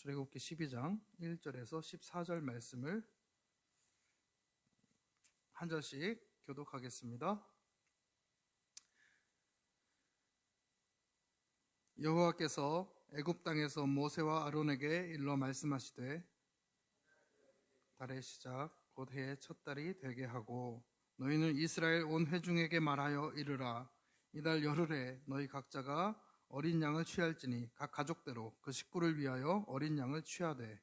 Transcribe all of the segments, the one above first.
출애굽기 12장 1절에서 14절 말씀을 한 절씩 교독하겠습니다. 여호와께서 애굽 땅에서 모세와 아론에게 일러 말씀하시되 달의 시작 곧 해의 첫 달이 되게 하고 너희는 이스라엘 온 회중에게 말하여 이르라 이달 열흘에 너희 각자가 어린 양을 취할지니 각 가족대로 그 식구를 위하여 어린 양을 취하되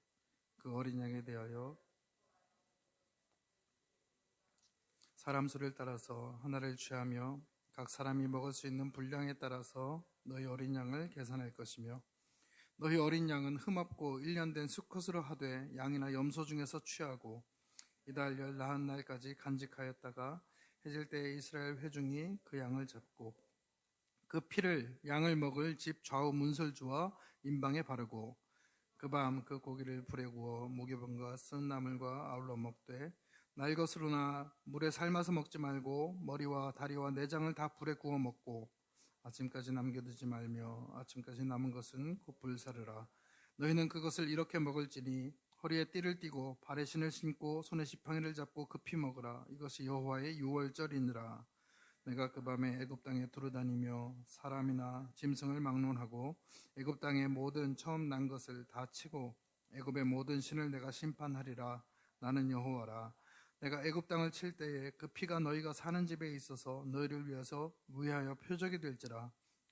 그 어린 양에 대하여 사람 수를 따라서 하나를 취하며 각 사람이 먹을 수 있는 분량에 따라서 너희 어린 양을 계산할 것이며 너희 어린 양은 흠없고 1년 된 수컷으로 하되 양이나 염소 중에서 취하고 이달 열 나흔 날까지 간직하였다가 해질 때에 이스라엘 회중이 그 양을 잡고 그 피를 양을 먹을 집 좌우 문설주와 임방에 바르고 그 밤 그 고기를 불에 구워 목욕병과 쓴 나물과 아울러 먹되 날 것으로나 물에 삶아서 먹지 말고 머리와 다리와 내장을 다 불에 구워 먹고 아침까지 남겨두지 말며 아침까지 남은 것은 곧 불사르라. 너희는 그것을 이렇게 먹을지니 허리에 띠를 띠고 발에 신을 신고 손에 지팡이를 잡고 급히 먹으라. 이것이 여호와의 유월절이니라 내가 그 밤에 애굽 땅에 두루다니며 사람이나 짐승을 막론하고 애굽 땅의 모든 처음 난 것을 다 치고 애굽의 모든 신을 내가 심판하리라. 나는 여호와라. 내가 애굽 땅을 칠 때에 그 피가 너희가 사는 집에 있어서 너희를 위해서 위하여 표적이 될지라.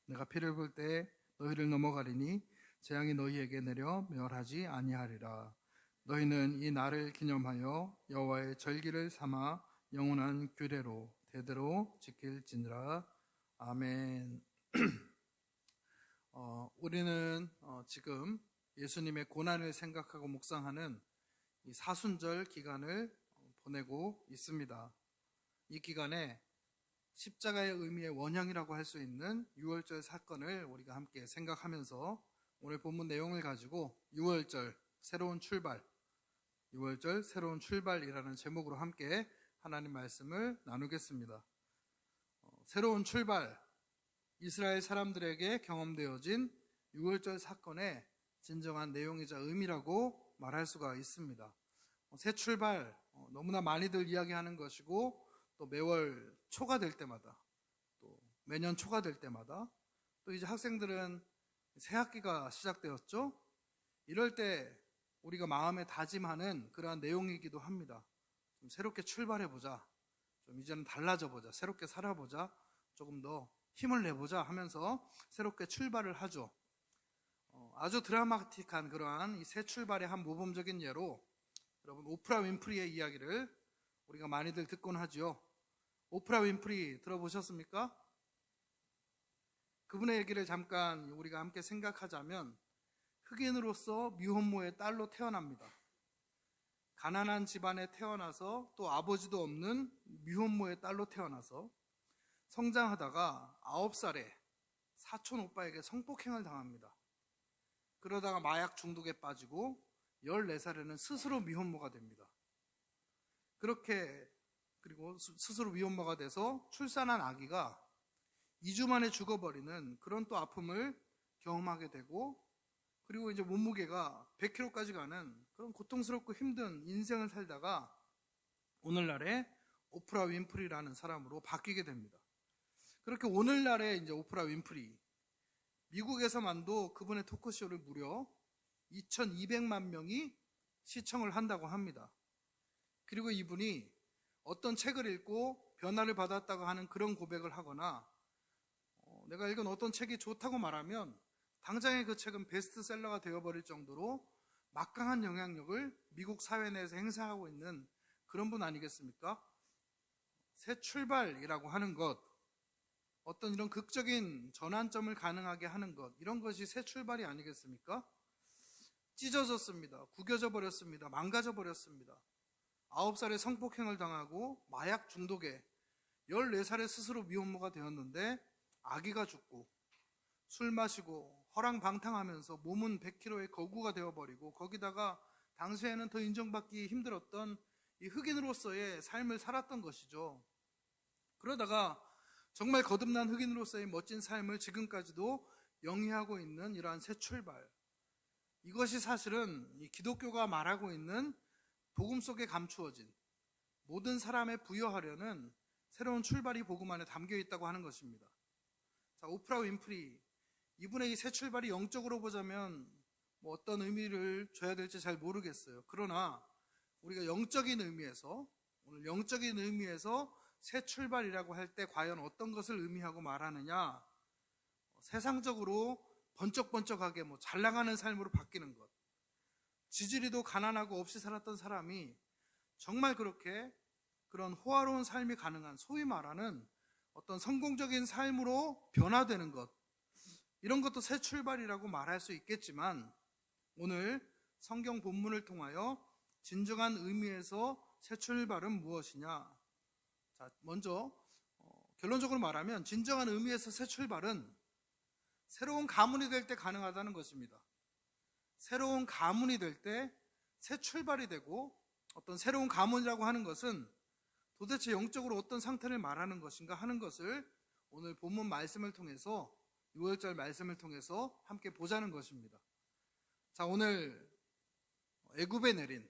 내가 피를 볼 때에 너희를 넘어가리니 재앙이 너희에게 내려 멸하지 아니하리라. 너희는 이 날을 기념하여 여호와의 절기를 삼아 영원한 규례로 대대로 지킬지니라 아멘. 어, 우리는 어, 지금 예수님의 고난을 생각하고 묵상하는 이 사순절 기간을 보내고 있습니다. 이 기간에 십자가의 의미의 원형이라고 할 수 있는 6월절 사건을 우리가 함께 생각하면서 오늘 본문 내용을 가지고 6월절 새로운 출발, 6월절 새로운 출발이라는 제목으로 함께 하나님 말씀을 나누겠습니다. 어, 새로운 출발, 이스라엘 사람들에게 경험되어진 6월절 사건의 진정한 내용이자 의미라고 말할 수가 있습니다. 어, 새 출발, 어, 너무나 많이들 이야기하는 것이고 또 매월 초가 될 때마다 또 매년 초가 될 때마다 또 이제 학생들은 새 학기가 시작되었죠. 이럴 때 우리가 마음에 다짐하는 그러한 내용이기도 합니다. 좀 새롭게 출발해 보자. 좀 이제는 달라져 보자. 새롭게 살아보자. 조금 더 힘을 내보자 하면서 새롭게 출발을 하죠. 어, 아주 드라마틱한 그러한 이 새 출발의 한 모범적인 예로 여러분 오프라 윈프리의 이야기를 우리가 많이들 듣곤 하지요. 오프라 윈프리 들어보셨습니까? 그분의 얘기를 잠깐 우리가 함께 생각하자면 흑인으로서 미혼모의 딸로 태어납니다. 가난한 집안에 태어나서 또 아버지도 없는 미혼모의 딸로 태어나서 성장하다가 9살에 사촌 오빠에게 성폭행을 당합니다. 그러다가 마약 중독에 빠지고 14살에는 스스로 미혼모가 됩니다. 그렇게 그리고 스스로 미혼모가 돼서 출산한 아기가 2주 만에 죽어버리는 그런 또 아픔을 경험하게 되고 그리고 이제 몸무게가 100kg까지 가는 그런 고통스럽고 힘든 인생을 살다가 오늘날에 오프라 윈프리라는 사람으로 바뀌게 됩니다. 그렇게 오늘날에 이제 오프라 윈프리 미국에서만도 그분의 토크쇼를 무려 2,200만 명이 시청을 한다고 합니다. 그리고 이분이 어떤 책을 읽고 변화를 받았다고 하는 그런 고백을 하거나 어, 내가 읽은 어떤 책이 좋다고 말하면 당장에 그 책은 베스트셀러가 되어버릴 정도로 막강한 영향력을 미국 사회 내에서 행사하고 있는 그런 분 아니겠습니까? 새 출발이라고 하는 것, 어떤 이런 극적인 전환점을 가능하게 하는 것, 이런 것이 새 출발이 아니겠습니까? 찢어졌습니다. 구겨져 버렸습니다. 망가져 버렸습니다. 9살에 성폭행을 당하고 마약 중독에 14살에 스스로 미혼모가 되었는데 아기가 죽고 술 마시고 허랑방탕하면서 몸은 100kg의 거구가 되어버리고 거기다가 당시에는 더 인정받기 힘들었던 이 흑인으로서의 삶을 살았던 것이죠. 그러다가 정말 거듭난 흑인으로서의 멋진 삶을 지금까지도 영위하고 있는 이러한 새 출발. 이것이 사실은 이 기독교가 말하고 있는 복음 속에 감추어진 모든 사람에 부여하려는 새로운 출발이 복음 안에 담겨 있다고 하는 것입니다. 자, 오프라 윈프리 이분의 이 새 출발이 영적으로 보자면 뭐 어떤 의미를 줘야 될지 잘 모르겠어요. 그러나 우리가 영적인 의미에서 오늘 영적인 의미에서 새 출발이라고 할 때 과연 어떤 것을 의미하고 말하느냐? 세상적으로 번쩍번쩍하게 뭐 잘 나가는 삶으로 바뀌는 것. 지지리도 가난하고 없이 살았던 사람이 정말 그렇게 그런 호화로운 삶이 가능한 소위 말하는 어떤 성공적인 삶으로 변화되는 것. 이런 것도 새 출발이라고 말할 수 있겠지만 오늘 성경 본문을 통하여 진정한 의미에서 새 출발은 무엇이냐? 자, 먼저 어, 결론적으로 말하면 진정한 의미에서 새 출발은 새로운 가문이 될 때 가능하다는 것입니다. 새로운 가문이 될 때 새 출발이 되고 어떤 새로운 가문이라고 하는 것은 도대체 영적으로 어떤 상태를 말하는 것인가 하는 것을 오늘 본문 말씀을 통해서 6월절 말씀을 통해서 함께 보자는 것입니다. 자, 오늘 애굽에 내린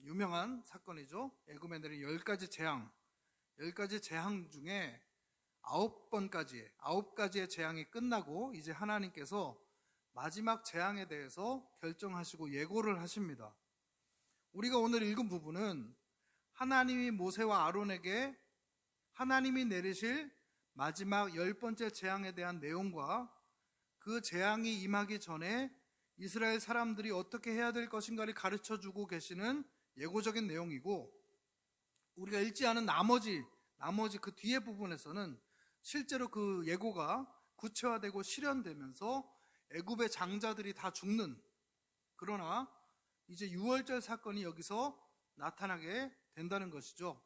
유명한 사건이죠. 애굽에 내린 열 가지 재앙, 열 가지 재앙 중에 아홉 번까지의 아홉 가지의 재앙이 끝나고 이제 하나님께서 마지막 재앙에 대해서 결정하시고 예고를 하십니다. 우리가 오늘 읽은 부분은 하나님이 모세와 아론에게 하나님이 내리실 마지막 열 번째 재앙에 대한 내용과 그 재앙이 임하기 전에 이스라엘 사람들이 어떻게 해야 될 것인가를 가르쳐 주고 계시는 예고적인 내용이고 우리가 읽지 않은 나머지 나머지 그 뒤에 부분에서는 실제로 그 예고가 구체화되고 실현되면서 애굽의 장자들이 다 죽는 그러나 이제 6월절 사건이 여기서 나타나게 된다는 것이죠.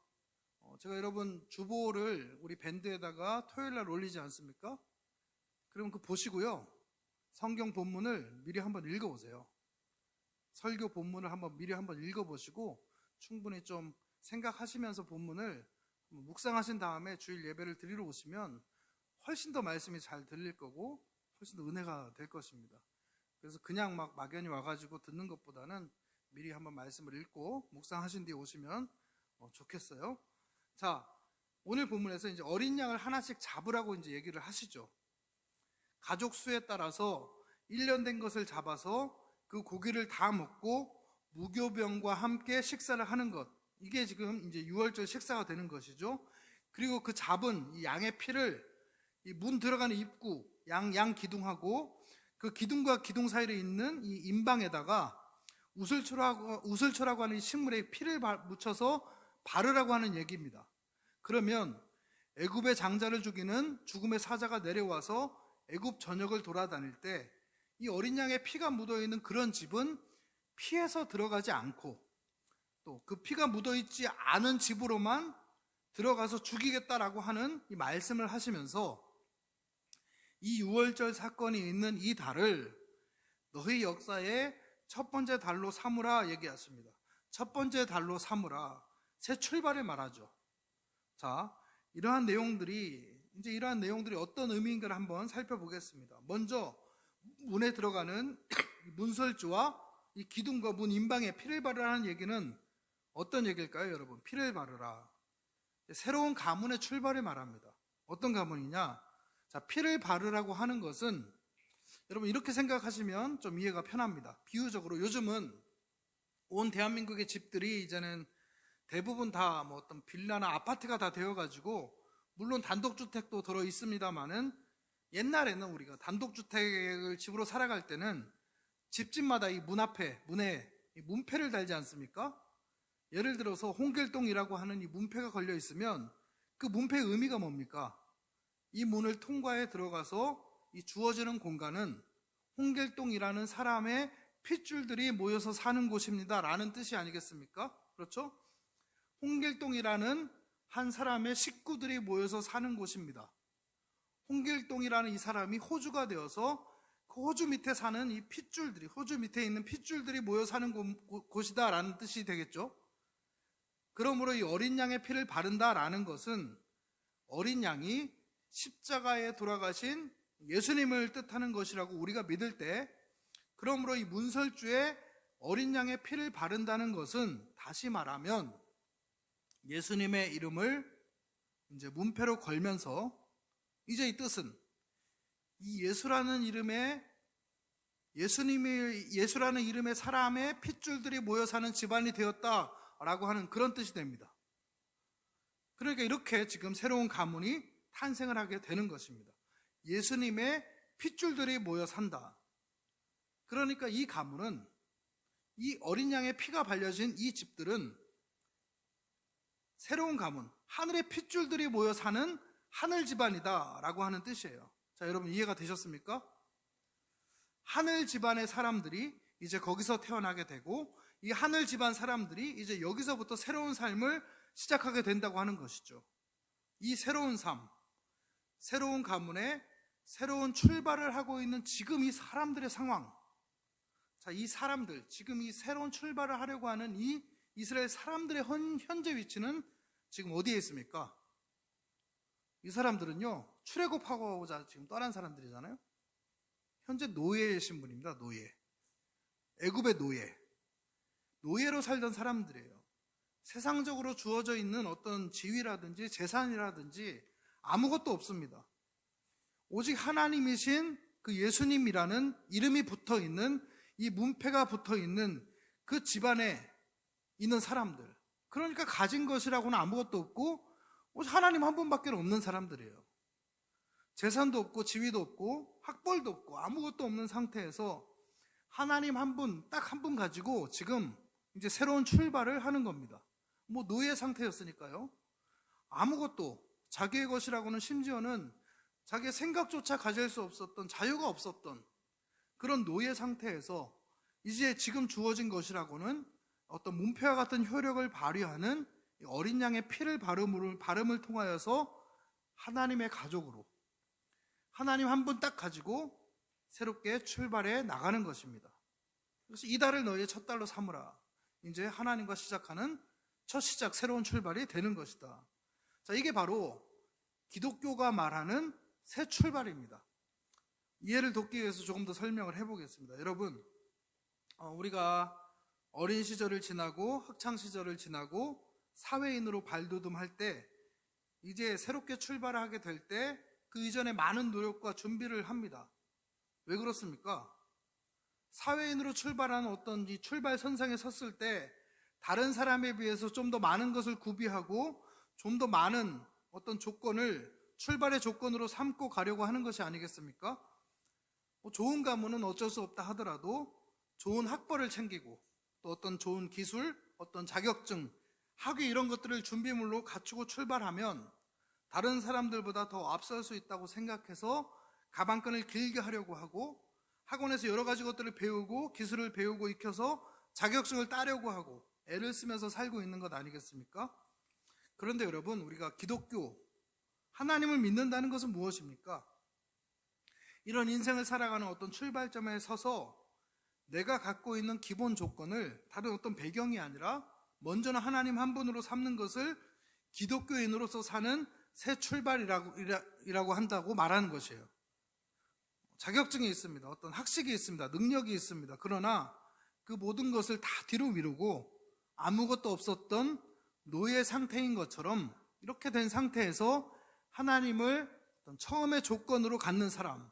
어, 제가 여러분 주보를 우리 밴드에다가 토요일 날 올리지 않습니까? 그럼 그 보시고요. 성경 본문을 미리 한번 읽어보세요. 설교 본문을 한번 미리 한번 읽어보시고 충분히 좀 생각하시면서 본문을 묵상하신 다음에 주일 예배를 드리러 오시면 훨씬 더 말씀이 잘 들릴 거고 훨씬 더 은혜가 될 것입니다. 그래서 그냥 막 막연히 와가지고 듣는 것보다는 미리 한번 말씀을 읽고 묵상하신 뒤에 오시면 어, 좋겠어요. 자, 오늘 본문에서 이제 어린 양을 하나씩 잡으라고 이제 얘기를 하시죠. 가족 수에 따라서 1년 된 것을 잡아서 그 고기를 다 먹고 무교병과 함께 식사를 하는 것. 이게 지금 이제 6월절 식사가 되는 것이죠. 그리고 그 잡은 이 양의 피를 이문 들어가는 입구, 양, 양 기둥하고 그 기둥과 기둥 사이에 있는 이 임방에다가 우슬초라고, 우슬초라고 하는 이 식물에 피를 바, 묻혀서 바르라고 하는 얘기입니다. 그러면 애굽의 장자를 죽이는 죽음의 사자가 내려와서 애굽 전역을 돌아다닐 때 이 어린 양의 피가 묻어 있는 그런 집은 피해서 들어가지 않고 또 그 피가 묻어 있지 않은 집으로만 들어가서 죽이겠다라고 하는 이 말씀을 하시면서 이 6월절 사건이 있는 이 달을 너희 역사의 첫 번째 달로 삼으라 얘기했습니다. 첫 번째 달로 삼으라. 새 출발을 말하죠. 자, 이러한 내용들이 이제 이러한 내용들이 어떤 의미인가를 한번 살펴보겠습니다. 먼저 문에 들어가는 문설주와 이 기둥과 문 인방에 피를 바르라는 얘기는 어떤 얘기일까요, 여러분? 피를 바르라. 새로운 가문의 출발을 말합니다. 어떤 가문이냐? 자, 피를 바르라고 하는 것은 여러분 이렇게 생각하시면 좀 이해가 편합니다. 비유적으로 요즘은 온 대한민국의 집들이 이제는 대부분 다 뭐 어떤 빌라나 아파트가 다 되어가지고 물론 단독주택도 들어 있습니다만은 옛날에는 우리가 단독주택을 집으로 살아갈 때는 집집마다 이 문 앞에 문에 문패를 달지 않습니까? 예를 들어서 홍길동이라고 하는 이 문패가 걸려 있으면 그 문패의 의미가 뭡니까? 이 문을 통과해 들어가서 이 주어지는 공간은 홍길동이라는 사람의 핏줄들이 모여서 사는 곳입니다. 라는 뜻이 아니겠습니까? 그렇죠? 홍길동이라는 한 사람의 식구들이 모여서 사는 곳입니다. 홍길동이라는 이 사람이 호주가 되어서 그 호주 밑에 사는 이 핏줄들이, 호주 밑에 있는 핏줄들이 모여 사는 곳 이다 라는 뜻이 되겠죠. 그러므로 이 어린 양의 피를 바른다라는 것은 어린 양이 십자가에 돌아가신 예수님을 뜻하는 것이라고 우리가 믿을 때 그러므로 이 문설주에 어린 양의 피를 바른다는 것은 다시 말하면 예수님의 이름을 이제 문패로 걸면서 이제 이 뜻은 이 예수라는 이름에 예수님이 예수라는 이름의 사람의 핏줄들이 모여 사는 집안이 되었다라고 하는 그런 뜻이 됩니다. 그러니까 이렇게 지금 새로운 가문이 탄생을 하게 되는 것입니다. 예수님의 핏줄들이 모여 산다. 그러니까 이 가문은 이 어린 양의 피가 발려진 이 집들은 새로운 가문, 하늘의 핏줄들이 모여 사는 하늘 집안이다라고 하는 뜻이에요. 자, 여러분 이해가 되셨습니까? 하늘 집안의 사람들이 이제 거기서 태어나게 되고 이 하늘 집안 사람들이 이제 여기서부터 새로운 삶을 시작하게 된다고 하는 것이죠. 이 새로운 삶, 새로운 가문에 새로운 출발을 하고 있는 지금 이 사람들의 상황. 자, 이 사람들, 지금 이 새로운 출발을 하려고 하는 이 이스라엘 사람들의 현- 현재 위치는 지금 어디에 있습니까? 이 사람들은요, 출애굽하고자 지금 떠난 사람들이잖아요? 현재 노예의 신분입니다, 노예. 애굽의 노예. 노예로 살던 사람들이에요. 세상적으로 주어져 있는 어떤 지위라든지 재산이라든지 아무것도 없습니다. 오직 하나님이신 그 예수님이라는 이름이 붙어 있는 이 문패가 붙어 있는 그 집안에 있는 사람들. 그러니까 가진 것이라고는 아무것도 없고 하나님 한 분밖에 없는 사람들이에요. 재산도 없고 지위도 없고 학벌도 없고 아무것도 없는 상태에서 하나님 한 분, 딱 한 분 가지고 지금 이제 새로운 출발을 하는 겁니다. 뭐 노예 상태였으니까요. 아무것도 자기의 것이라고는 심지어는 자기의 생각조차 가질 수 없었던 자유가 없었던 그런 노예 상태에서 이제 지금 주어진 것이라고는 어떤 문패와 같은 효력을 발휘하는 이 어린 양의 피를 발음을, 발음을 통하여서 하나님의 가족으로 하나님 한 분 딱 가지고 새롭게 출발해 나가는 것입니다. 그래서 이달을 너희의 첫 달로 삼으라. 이제 하나님과 시작하는 첫 시작, 새로운 출발이 되는 것이다. 자, 이게 바로 기독교가 말하는 새 출발입니다. 이해를 돕기 위해서 조금 더 설명을 해보겠습니다. 여러분, 어, 우리가 어린 시절을 지나고 학창 시절을 지나고 사회인으로 발돋움할 때 이제 새롭게 출발하게 될 때 그 이전에 많은 노력과 준비를 합니다. 왜 그렇습니까? 사회인으로 출발하는 어떤 이 출발 선상에 섰을 때 다른 사람에 비해서 좀 더 많은 것을 구비하고 좀 더 많은 어떤 조건을 출발의 조건으로 삼고 가려고 하는 것이 아니겠습니까? 뭐 좋은 가문은 어쩔 수 없다 하더라도 좋은 학벌을 챙기고 또 어떤 좋은 기술, 어떤 자격증, 학위 이런 것들을 준비물로 갖추고 출발하면 다른 사람들보다 더 앞설 수 있다고 생각해서 가방끈을 길게 하려고 하고 학원에서 여러 가지 것들을 배우고 기술을 배우고 익혀서 자격증을 따려고 하고 애를 쓰면서 살고 있는 것 아니겠습니까? 그런데 여러분, 우리가 기독교, 하나님을 믿는다는 것은 무엇입니까? 이런 인생을 살아가는 어떤 출발점에 서서 내가 갖고 있는 기본 조건을 다른 어떤 배경이 아니라 먼저는 하나님 한 분으로 삼는 것을 기독교인으로서 사는 새 출발이라고 이라- 이라고 한다고 말하는 것이에요. 자격증이 있습니다. 어떤 학식이 있습니다. 능력이 있습니다. 그러나 그 모든 것을 다 뒤로 미루고 아무것도 없었던 노예 상태인 것처럼 이렇게 된 상태에서 하나님을 처음의 조건으로 갖는 사람,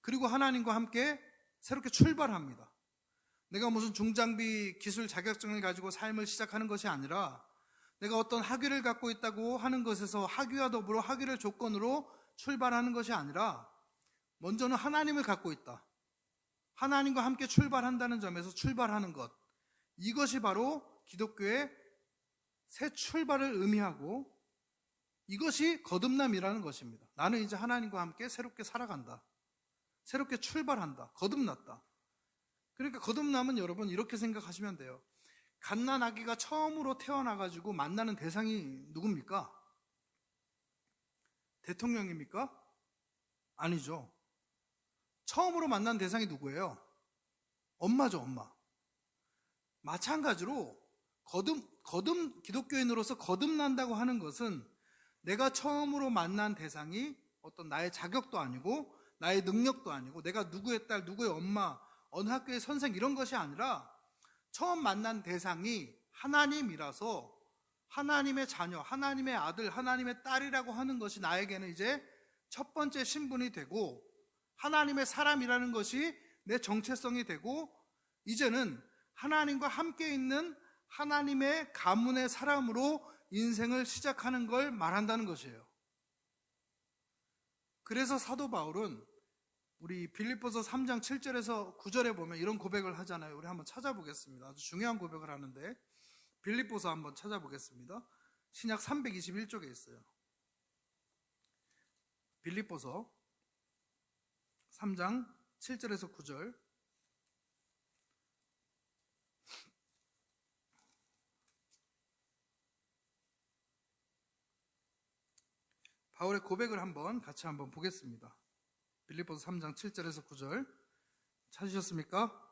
그리고 하나님과 함께 새롭게 출발합니다. 내가 무슨 중장비 기술 자격증을 가지고 삶을 시작하는 것이 아니라 내가 어떤 학위를 갖고 있다고 하는 것에서 학위와 더불어 학위를 조건으로 출발하는 것이 아니라 먼저는 하나님을 갖고 있다. 하나님과 함께 출발한다는 점에서 출발하는 것. 이것이 바로 기독교의 새 출발을 의미하고 이것이 거듭남이라는 것입니다. 나는 이제 하나님과 함께 새롭게 살아간다. 새롭게 출발한다. 거듭났다. 그러니까 거듭남은 여러분 이렇게 생각하시면 돼요. 갓난 아기가 처음으로 태어나가지고 만나는 대상이 누굽니까? 대통령입니까? 아니죠. 처음으로 만난 대상이 누구예요? 엄마죠, 엄마. 마찬가지로 거듭, 거듭, 기독교인으로서 거듭난다고 하는 것은 내가 처음으로 만난 대상이 어떤 나의 자격도 아니고 나의 능력도 아니고 내가 누구의 딸, 누구의 엄마 어느 학교의 선생 이런 것이 아니라 처음 만난 대상이 하나님이라서 하나님의 자녀, 하나님의 아들, 하나님의 딸이라고 하는 것이 나에게는 이제 첫 번째 신분이 되고 하나님의 사람이라는 것이 내 정체성이 되고 이제는 하나님과 함께 있는 하나님의 가문의 사람으로 인생을 시작하는 걸 말한다는 것이에요. 그래서 사도 바울은 우리 빌립보서 3장 7절에서 9절에 보면 이런 고백을 하잖아요. 우리 한번 찾아보겠습니다. 아주 중요한 고백을 하는데 빌립보서 한번 찾아보겠습니다. 신약 321쪽에 있어요. 빌립보서 3장 7절에서 9절 바울의 고백을 한번 같이 한번 보겠습니다. 빌립보서 3장 7절에서 9절 찾으셨습니까?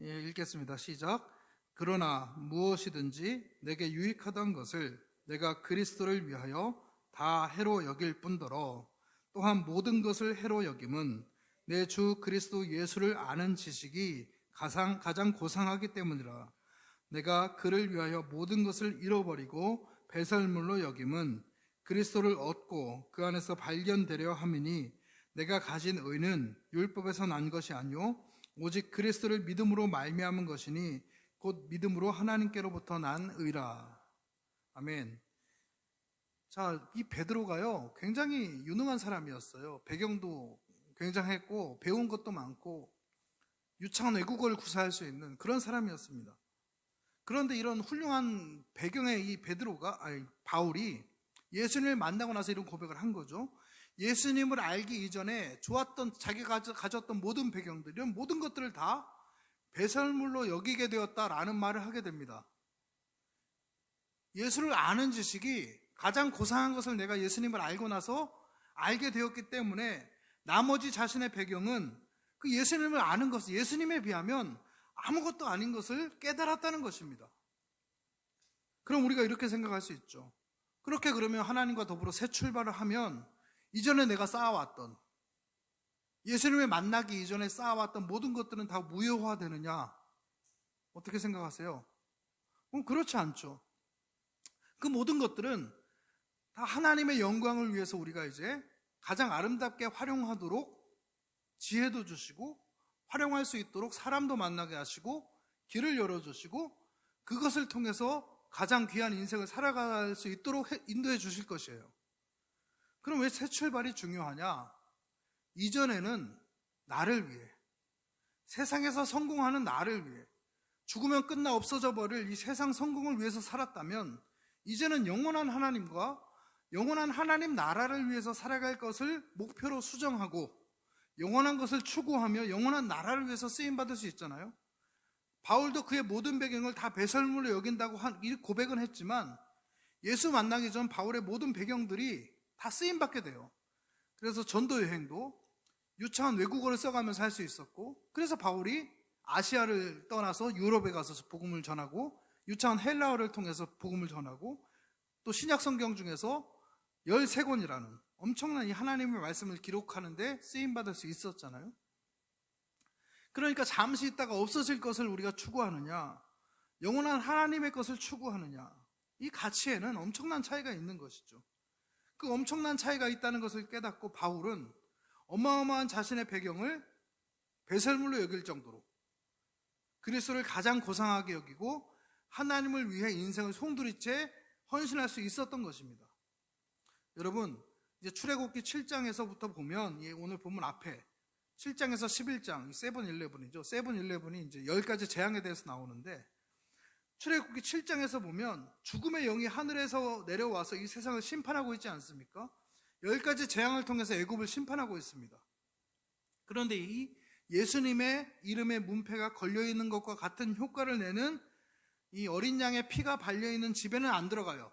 예, 읽겠습니다. 시작. 그러나 무엇이든지 내게 유익하던 것을 내가 그리스도를 위하여 다 해로 여길 뿐더러 또한 모든 것을 해로 여김은 내 주 그리스도 예수를 아는 지식이 가장, 가장 고상하기 때문이라. 내가 그를 위하여 모든 것을 잃어버리고 배설물로 여김은 그리스도를 얻고 그 안에서 발견되려 함이니 내가 가진 의는 율법에서 난 것이 아니요 오직 그리스도를 믿음으로 말미암은 것이니 곧 믿음으로 하나님께로부터 난 의라. 아멘. 자, 이 베드로가요. 굉장히 유능한 사람이었어요. 배경도 굉장했고 배운 것도 많고 유창한 외국어를 구사할 수 있는 그런 사람이었습니다. 그런데 이런 훌륭한 배경의 이 베드로가 아니 바울이 예수님을 만나고 나서 이런 고백을 한 거죠. 예수님을 알기 이전에 좋았던 자기가 가졌던 모든 배경들 이런 모든 것들을 다 배설물로 여기게 되었다라는 말을 하게 됩니다. 예수를 아는 지식이 가장 고상한 것을 내가 예수님을 알고 나서 알게 되었기 때문에 나머지 자신의 배경은 그 예수님을 아는 것을 예수님에 비하면 아무것도 아닌 것을 깨달았다는 것입니다. 그럼 우리가 이렇게 생각할 수 있죠. 그렇게 그러면 하나님과 더불어 새 출발을 하면 이전에 내가 쌓아왔던 예수님을 만나기 이전에 쌓아왔던 모든 것들은 다 무효화되느냐? 어떻게 생각하세요? 그럼 그렇지 않죠. 그 모든 것들은 다 하나님의 영광을 위해서 우리가 이제 가장 아름답게 활용하도록 지혜도 주시고 활용할 수 있도록 사람도 만나게 하시고 길을 열어주시고 그것을 통해서 가장 귀한 인생을 살아갈 수 있도록 인도해 주실 것이에요. 그럼 왜 새 출발이 중요하냐? 이전에는 나를 위해, 세상에서 성공하는 나를 위해, 죽으면 끝나 없어져 버릴 이 세상 성공을 위해서 살았다면, 이제는 영원한 하나님과 영원한 하나님 나라를 위해서 살아갈 것을 목표로 수정하고, 영원한 것을 추구하며 영원한 나라를 위해서 쓰임받을 수 있잖아요. 바울도 그의 모든 배경을 다 배설물로 여긴다고 한, 이 고백은 했지만, 예수 만나기 전 바울의 모든 배경들이 다 쓰임 받게 돼요. 그래서 전도 여행도 유창한 외국어를 써가면서 할 수 있었고, 그래서 바울이 아시아를 떠나서 유럽에 가서 복음을 전하고, 유창한 헬라어를 통해서 복음을 전하고, 또 신약 성경 중에서 13권이라는 엄청난 이 하나님의 말씀을 기록하는데 쓰임 받을 수 있었잖아요. 그러니까 잠시 있다가 없어질 것을 우리가 추구하느냐, 영원한 하나님의 것을 추구하느냐, 이 가치에는 엄청난 차이가 있는 것이죠. 그 엄청난 차이가 있다는 것을 깨닫고 바울은 어마어마한 자신의 배경을 배설물로 여길 정도로 그리스도를 가장 고상하게 여기고 하나님을 위해 인생을 송두리째 헌신할 수 있었던 것입니다. 여러분, 이제 출애굽기 7장에서부터 보면 오늘 본문 앞에 7장에서 11장, 세븐일레븐이죠. 세븐일레븐이 이제 10가지 재앙에 대해서 나오는데 출애굽기 7장에서 보면 죽음의 영이 하늘에서 내려와서 이 세상을 심판하고 있지 않습니까? 열 가지 재앙을 통해서 애굽을 심판하고 있습니다. 그런데 이 예수님의 이름의 문패가 걸려 있는 것과 같은 효과를 내는 이 어린 양의 피가 발려 있는 집에는 안 들어가요.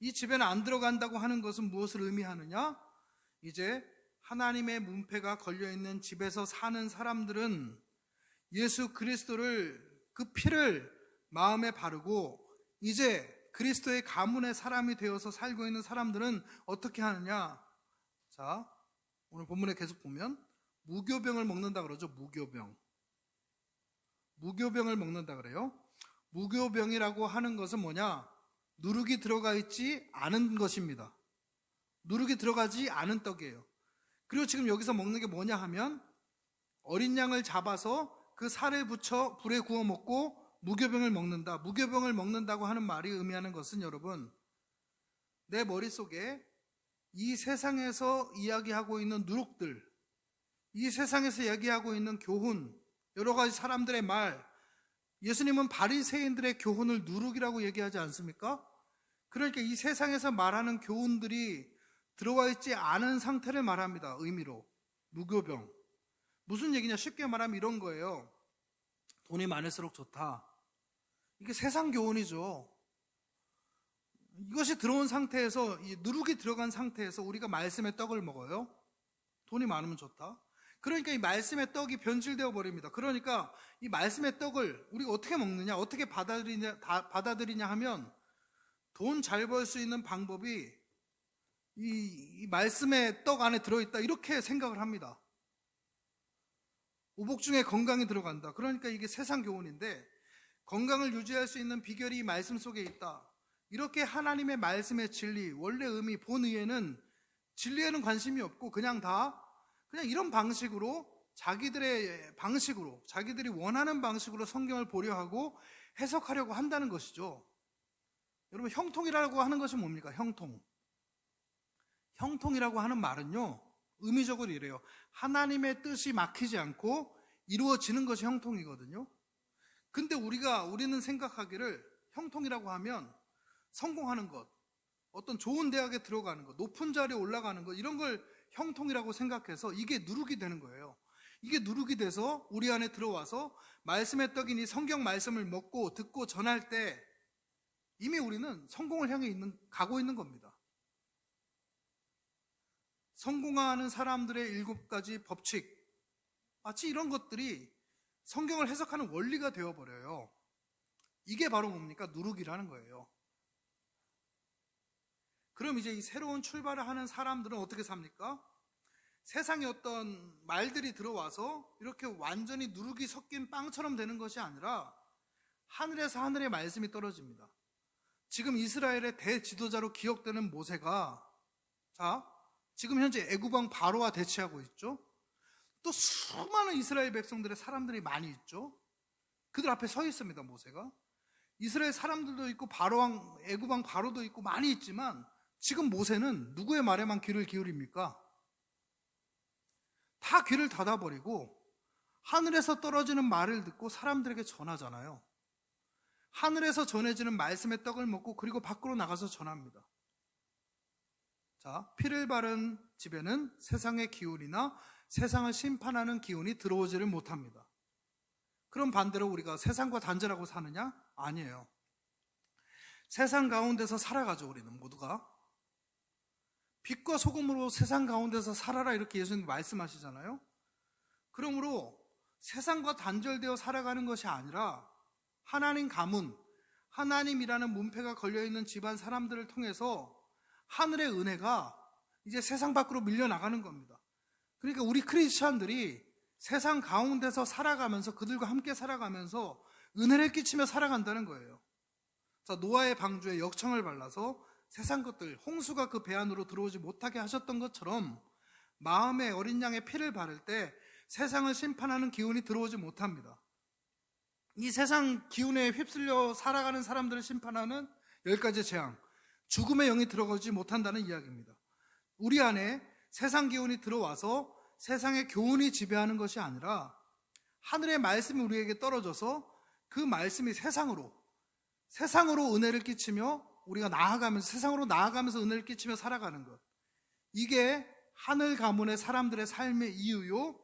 이 집에는 안 들어간다고 하는 것은 무엇을 의미하느냐? 이제 하나님의 문패가 걸려 있는 집에서 사는 사람들은 예수 그리스도를 그 피를 마음에 바르고 이제 그리스도의 가문의 사람이 되어서 살고 있는 사람들은 어떻게 하느냐? 자, 오늘 본문에 계속 보면 무교병을 먹는다 그러죠. 무교병. 무교병을 먹는다 그래요. 무교병이라고 하는 것은 뭐냐? 누룩이 들어가 있지 않은 것입니다. 누룩이 들어가지 않은 떡이에요. 그리고 지금 여기서 먹는 게 뭐냐 하면 어린 양을 잡아서 그 살을 붙여 불에 구워 먹고 무교병을 먹는다. 무교병을 먹는다고 하는 말이 의미하는 것은 여러분 내 머릿속에 이 세상에서 이야기하고 있는 누룩들, 이 세상에서 이야기하고 있는 교훈, 여러 가지 사람들의 말, 예수님은 바리새인들의 교훈을 누룩이라고 얘기하지 않습니까? 그러니까 이 세상에서 말하는 교훈들이 들어와 있지 않은 상태를 말합니다. 의미로. 무교병. 무슨 얘기냐? 쉽게 말하면 이런 거예요. 돈이 많을수록 좋다. 이게 세상 교훈이죠. 이것이 들어온 상태에서, 이 누룩이 들어간 상태에서 우리가 말씀의 떡을 먹어요. 돈이 많으면 좋다. 그러니까 이 말씀의 떡이 변질되어 버립니다. 그러니까 이 말씀의 떡을 우리가 어떻게 먹느냐, 어떻게 받아들이냐, 다- 받아들이냐 하면 돈 잘 벌 수 있는 방법이 이, 이 말씀의 떡 안에 들어있다. 이렇게 생각을 합니다. 오복 중에 건강이 들어간다. 그러니까 이게 세상 교훈인데 건강을 유지할 수 있는 비결이 이 말씀 속에 있다. 이렇게 하나님의 말씀의 진리, 원래 의미, 본의에는 진리에는 관심이 없고 그냥 다 그냥 이런 방식으로 자기들의 방식으로 자기들이 원하는 방식으로 성경을 보려 하고 해석하려고 한다는 것이죠. 여러분 형통이라고 하는 것이 뭡니까? 형통. 형통이라고 하는 말은요. 의미적으로 이래요. 하나님의 뜻이 막히지 않고 이루어지는 것이 형통이거든요. 근데 우리가 우리는 생각하기를 형통이라고 하면 성공하는 것, 어떤 좋은 대학에 들어가는 것, 높은 자리에 올라가는 것 이런 걸 형통이라고 생각해서 이게 누룩이 되는 거예요. 이게 누룩이 돼서 우리 안에 들어와서 말씀의 떡이니 성경 말씀을 먹고 듣고 전할 때 이미 우리는 성공을 향해 있는 가고 있는 겁니다. 성공하는 사람들의 일곱 가지 법칙 마치 이런 것들이 성경을 해석하는 원리가 되어 버려요. 이게 바로 뭡니까? 누룩이라는 거예요. 그럼 이제 이 새로운 출발을 하는 사람들은 어떻게 삽니까? 세상에 어떤 말들이 들어와서 이렇게 완전히 누룩이 섞인 빵처럼 되는 것이 아니라 하늘에서 하늘의 말씀이 떨어집니다. 지금 이스라엘의 대지도자로 기억되는 모세가 자, 지금 현재 애구방 바로와 대치하고 있죠. 또 수많은 이스라엘 백성들의 사람들이 많이 있죠. 그들 앞에 서 있습니다, 모세가. 이스라엘 사람들도 있고 바로왕 애구방 바로도 있고 많이 있지만 지금 모세는 누구의 말에만 귀를 기울입니까? 다 귀를 닫아버리고 하늘에서 떨어지는 말을 듣고 사람들에게 전하잖아요. 하늘에서 전해지는 말씀의 떡을 먹고 그리고 밖으로 나가서 전합니다. 자, 피를 바른 집에는 세상의 기운이나 세상을 심판하는 기운이 들어오지를 못합니다. 그럼 반대로 우리가 세상과 단절하고 사느냐? 아니에요. 세상 가운데서 살아가죠, 우리는 모두가. 빛과 소금으로 세상 가운데서 살아라 이렇게 예수님 말씀하시잖아요. 그러므로 세상과 단절되어 살아가는 것이 아니라 하나님 가문, 하나님이라는 문패가 걸려있는 집안 사람들을 통해서 하늘의 은혜가 이제 세상 밖으로 밀려나가는 겁니다. 그러니까 우리 크리스찬들이 세상 가운데서 살아가면서 그들과 함께 살아가면서 은혜를 끼치며 살아간다는 거예요. 자, 노아의 방주에 역청을 발라서 세상 것들, 홍수가 그 배 안으로 들어오지 못하게 하셨던 것처럼 마음의 어린 양의 피를 바를 때 세상을 심판하는 기운이 들어오지 못합니다. 이 세상 기운에 휩쓸려 살아가는 사람들을 심판하는 열 가지 재앙, 죽음의 영이 들어가지 못한다는 이야기입니다. 우리 안에 세상 기운이 들어와서 세상의 교훈이 지배하는 것이 아니라 하늘의 말씀이 우리에게 떨어져서 그 말씀이 세상으로, 세상으로 은혜를 끼치며 우리가 나아가면서, 세상으로 나아가면서 은혜를 끼치며 살아가는 것. 이게 하늘 가문의 사람들의 삶의 이유요,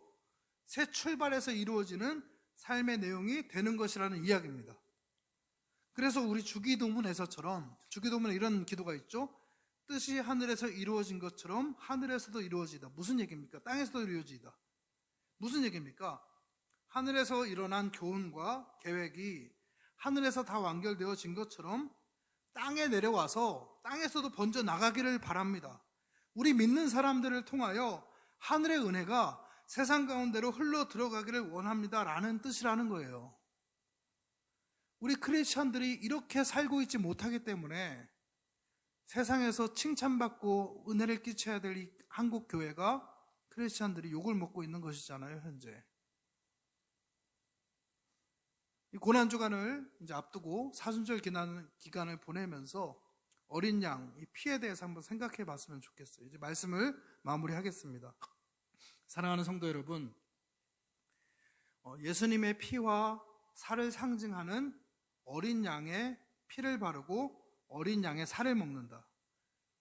새 출발에서 이루어지는 삶의 내용이 되는 것이라는 이야기입니다. 그래서 우리 주기도문에서처럼 주기도문에 이런 기도가 있죠. 뜻이 하늘에서 이루어진 것처럼 하늘에서도 이루어지다. 무슨 얘기입니까? 땅에서도 이루어지다. 무슨 얘기입니까? 하늘에서 일어난 교훈과 계획이 하늘에서 다 완결되어진 것처럼 땅에 내려와서 땅에서도 번져 나가기를 바랍니다. 우리 믿는 사람들을 통하여 하늘의 은혜가 세상 가운데로 흘러 들어가기를 원합니다라는 뜻이라는 거예요. 우리 크리스천들이 이렇게 살고 있지 못하기 때문에 세상에서 칭찬받고 은혜를 끼쳐야 될 이 한국 교회가 크리스천들이 욕을 먹고 있는 것이잖아요, 현재. 이 고난 주간을 이제 앞두고 사순절 기간, 기간을 보내면서 어린 양, 이 피에 대해서 한번 생각해 봤으면 좋겠어요. 이제 말씀을 마무리하겠습니다. 사랑하는 성도 여러분, 어, 예수님의 피와 살을 상징하는 어린 양의 피를 바르고 어린 양의 살을 먹는다.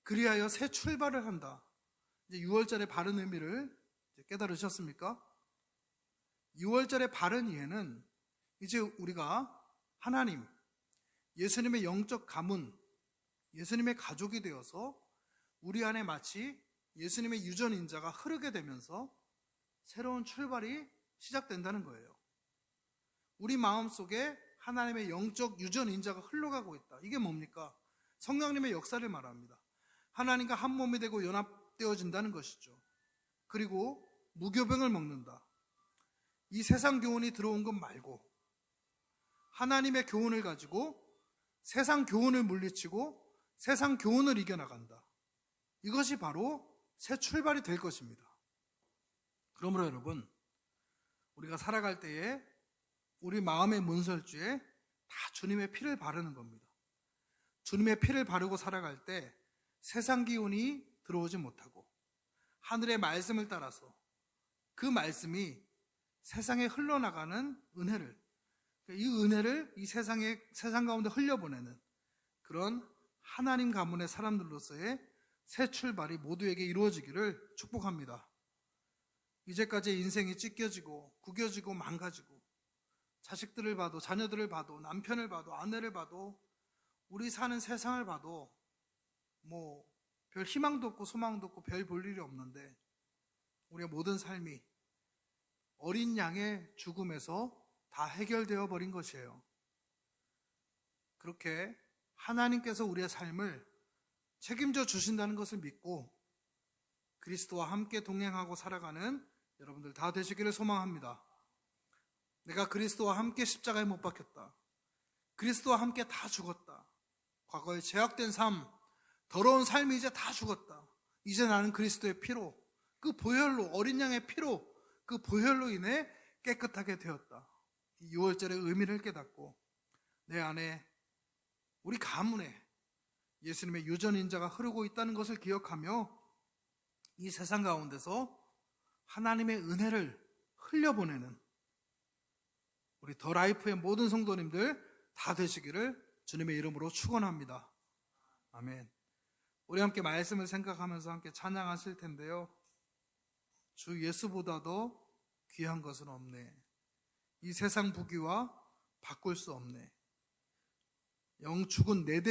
그리하여 새 출발을 한다. 이제 6월절의 바른 의미를 깨달으셨습니까? 6월절의 바른 이해는 이제 우리가 하나님, 예수님의 영적 가문, 예수님의 가족이 되어서 우리 안에 마치 예수님의 유전인자가 흐르게 되면서 새로운 출발이 시작된다는 거예요. 우리 마음 속에 하나님의 영적 유전 인자가 흘러가고 있다. 이게 뭡니까? 성령님의 역사를 말합니다. 하나님과 한 몸이 되고 연합되어진다는 것이죠. 그리고 무교병을 먹는다. 이 세상 교훈이 들어온 것 말고 하나님의 교훈을 가지고 세상 교훈을 물리치고 세상 교훈을 이겨나간다. 이것이 바로 새 출발이 될 것입니다. 그러므로 여러분, 우리가 살아갈 때에 우리 마음의 문설주에 다 주님의 피를 바르는 겁니다. 주님의 피를 바르고 살아갈 때 세상 기운이 들어오지 못하고 하늘의 말씀을 따라서 그 말씀이 세상에 흘러나가는 은혜를 이 은혜를 이 세상에 세상 가운데 흘려보내는 그런 하나님 가문의 사람들로서의 새 출발이 모두에게 이루어지기를 축복합니다. 이제까지 인생이 찢겨지고 구겨지고 망가지고 자식들을 봐도 자녀들을 봐도 남편을 봐도 아내를 봐도 우리 사는 세상을 봐도 뭐 별 희망도 없고 소망도 없고 별 볼 일이 없는데 우리의 모든 삶이 어린 양의 죽음에서 다 해결되어 버린 것이에요. 그렇게 하나님께서 우리의 삶을 책임져 주신다는 것을 믿고 그리스도와 함께 동행하고 살아가는 여러분들 다 되시기를 소망합니다. 내가 그리스도와 함께 십자가에 못 박혔다. 그리스도와 함께 다 죽었다. 과거에 제약된 삶, 더러운 삶이 이제 다 죽었다. 이제 나는 그리스도의 피로, 그 보혈로, 어린 양의 피로, 그 보혈로 인해 깨끗하게 되었다. 이 6월절의 의미를 깨닫고 내 안에 우리 가문에 예수님의 유전인자가 흐르고 있다는 것을 기억하며 이 세상 가운데서 하나님의 은혜를 흘려보내는 우리 더 라이프의 모든 성도님들 다 되시기를 주님의 이름으로 축원합니다. 아멘. 우리 함께 말씀을 생각하면서 함께 찬양하실 텐데요. 주 예수보다도 귀한 것은 없네. 이 세상 부귀와 바꿀 수 없네. 영 죽은 내